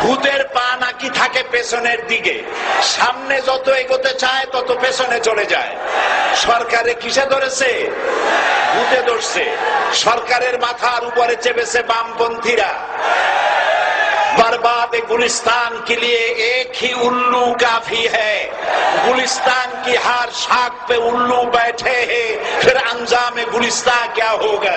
ভূতের পা নাকি থাকে পেছনের দিকে সামনে যত এগোতে চায় তত পেছনে চলে যায় সরকারে কিসে ধরেছে ভূতে ধরছে সরকারের মাথার উপরে চেপেছে বামপন্থীরা बर्बाद गुलिस्तान के लिए एक ही उल्लू काफी है गुलिस्तान की हर शाख पे उल्लू बैठे हैं फिर अंजाम गुलिस्तान क्या होगा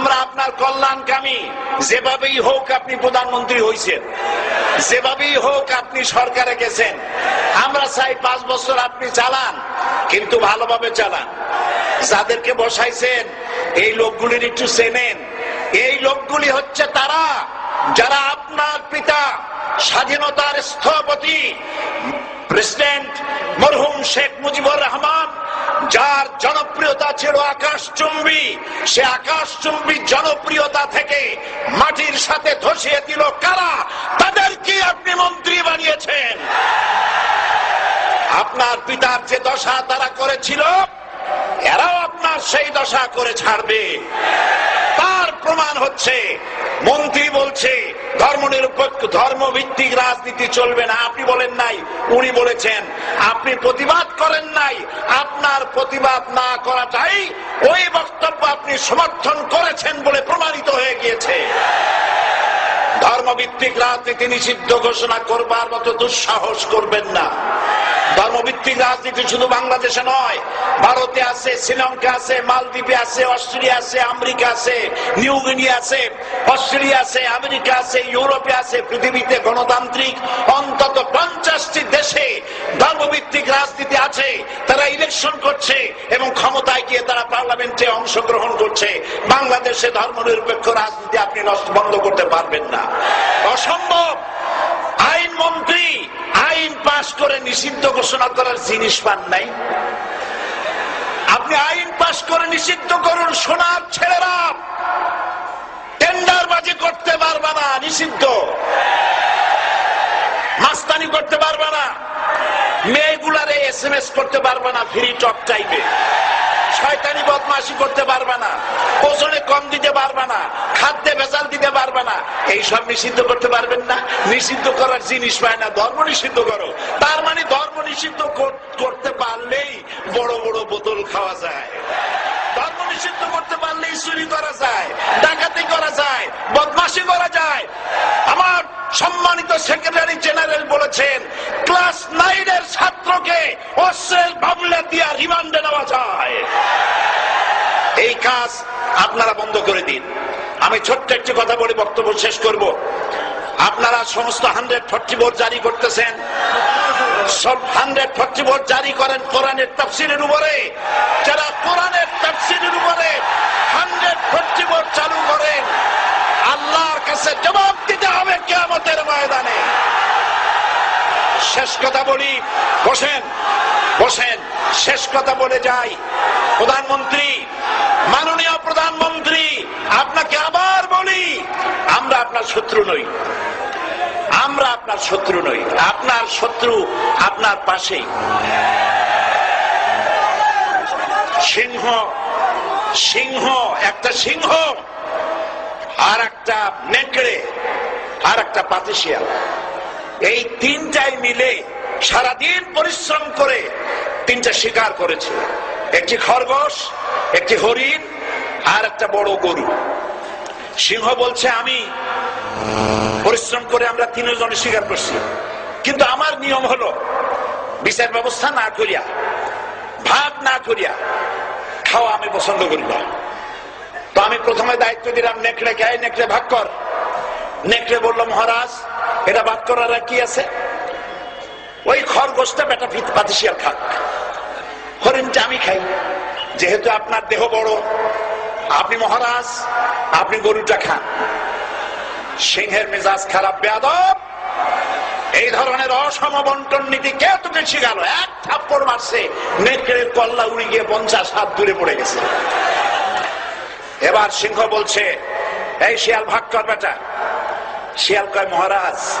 আমরা আপনার কল্যাণকামী। যেভাবেই হোক আপনি প্রধানমন্ত্রী হয়েছেন যেভাবেই হোক আপনি সরকারে গেছেন। আমরা চাই পাঁচ বছর আপনি চালান, কিন্তু ভালোভাবে চালান। যাদেরকে বসাইছেন, এই লোকগুলির একটু চেনেন। এই লোকগুলি হচ্ছে তারা, যারা আপনার পিতা স্বাধীনতার স্থপতি, প্রেসিডেন্ট মরহুম শেখ মুজিবুর রহমান যার জনপ্রিয়তা ছিল আকাশচুম্বী সে আকাশচুম্বী জনপ্রিয়তা থেকে মাটির সাথে ধসিয়ে দিল কারা? তাদেরকে আপনি মন্ত্রী বানিয়েছেন। আপনার পিতার যে দশা তারা করেছিল, এরাও আপনার সেই দশা করে ছাড়বে। প্রমাণ হচ্ছে। মন্ত্রী বলছে, ধর্ম নিরপেক্ষ ধর্ম ভিত্তিক রাজনীতি চলবে না। আপনি বলেন নাই, উনি বলেছেন। আপনি প্রতিবাদ করেন নাই, আপনার প্রতিবাদ না করাটাই ওই বক্তব্য আপনি সমর্থন করেছেন বলে প্রমাণিত হয়ে গিয়েছে। ধর্মভিত্তিক রাজনীতি নিষিদ্ধ ঘোষণা করবার মতো দুঃসাহস করবেন না। ধর্মভিত্তিক রাজনীতি শুধু বাংলাদেশে নয়, ভারতে আছে, শ্রীলঙ্কা আছে, মালদ্বীপে আছে, অস্ট্রেলিয়া আছে, আমেরিকা আছে, নিউ গিনি আছে, অস্ট্রেলিয়া আছে, আমেরিকা আছে, ইউরোপে আছে, পৃথিবীতে গণতান্ত্রিক অন্তত পঞ্চাশটি দেশে ধর্মভিত্তিক রাজনীতি আছে। ইলেকশন করছে এবং ক্ষমতায় গিয়ে তারা পার্লামেন্টে অংশগ্রহণ করছে। বাংলাদেশে ধর্মনিরপেক্ষ রাজনীতি আপনি নষ্ট, বন্ধ করতে পারবেন না। অসম্ভব! আইন মন্ত্রী, আইন পাশ করে নিষিদ্ধ ঘোষণা করার জিনিস পান নাই। আপনি আইন পাশ করে নিষিদ্ধ করুন, সোনার ছেলেরা! টেন্ডারবাজি করতে পারবে না, নিষিদ্ধ। মাস্তানি করতে পারবে না। এস এম এস করতে পারবে না ফ্রি টক টাইপে শয়তানি বদমাশি করতে পারবে না, ওজনে কম দিতে পারবে না, খাদ্যে ভেজাল দিতে পারবে না। এইসব নিষিদ্ধ করতে পারবেন না। নিষিদ্ধ করার জিনিস পায় না, ধর্ম নিষিদ্ধ করো। তার মানে ধর্ম নিষিদ্ধ করতে পারলেই বড় বড় বোতল খাওয়া যায়। ধর্ম নিষিদ্ধ করতে পারলেই চুরি করা যায় ডাকাতি করা যায় বদমাশি করা যায় আমার সম্মানিত সেক্রেটারি জেনারেল বলেছেন ক্লাস নাইনের ছাত্রকে অস্ত্রের মামলা দিয়া রিমান্ডে নেওয়া যায়। এই কাজ আপনারা বন্ধ করে দিন। আমি ছোট্ট একটি কথা বলে বক্তব্য শেষ করব। আপনারা সমস্ত হান্ড্রেড ফর্টি বোর্ড জারি করতেছেন। সব হান্ড্রেড ফর্টি বোর্ড জারি করেন কোরআনের তাফসিরের উপরে। যারা কোরআনের তাফসিরের উপরে হান্ড্রেড ফর্টি বোর্ড চালু করেন, আল্লাহর কাছে জবাব দিতে হবে কেয়ামতের ময়দানে শেষ কথা বলি, বসেন বসেন, শেষ কথা বলে যাই। প্রধানমন্ত্রী, মাননীয় প্রধানমন্ত্রী, আপনাকে আবার বলি, আমরা আপনার শত্রু নই। আমরা আপনার শত্রু নই, আপনার শত্রু আপনার পাশেই। সিংহ সিংহ, একটা সিংহ আর একটা নেকড়ে আর একটা পাতিশিয়াল। এই তিনটাই মিলে সারাদিন পরিশ্রম করে তিনটা শিকার করেছে। একটি খরগোশ, একটি হরিণ আর একটা বড় গরু। সিংহ বলছে, আমি পরিশ্রম করে আমরা তিনজনে স্বীকার করছি। কিন্তু আমার নিয়ম হলো, বিচার ব্যবস্থা না করিয়া, ভাগ না করিয়া খাওয়া আমি পছন্দ করি না। তো আমি প্রথমে দায়িত্ব দিলাম, নেকড়ে কে নেকড়ে ভাগ কর। নেকড়ে বলল, মহারাজ, এটা বাদ করার কি আছে? খরগোশটা বেটা পাতিশিয়াল খাক। হরিণটা আমি খাই। যেহেতু আপনার দেহ বড়, আপনি মহারাজ, আপনি গরুটা খান। সিংহের মেজাজ খারাপ, বেয়াদব। এই ধরনের অসম বন্টন নীতি কে তোকে শিখাল? এক থাপ্পড় মারছে, নেকড়ের কল্লা উড়ি গিয়ে পঞ্চাশ হাত দূরে পড়ে গেছে। এবার সিংহ বলছে, এই শিয়াল, ভাগ কর বেটা। শিয়াল কয়, মহারাজ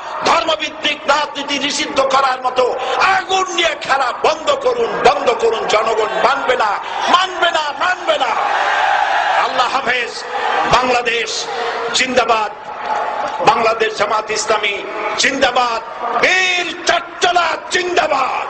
ধর্মভিত্তিক রাজনীতি নিষিদ্ধ করার মতো আগুন নিয়ে খেলা বন্ধ করুন বন্ধ করুন জনগণ। মানবে না মানবে না মানবে না। আল্লাহ হাফেজ, বাংলাদেশ জিন্দাবাদ। বাংলাদেশ জামাত ইসলামী জিন্দাবাদ। বীর চট্টলা জিন্দাবাদ।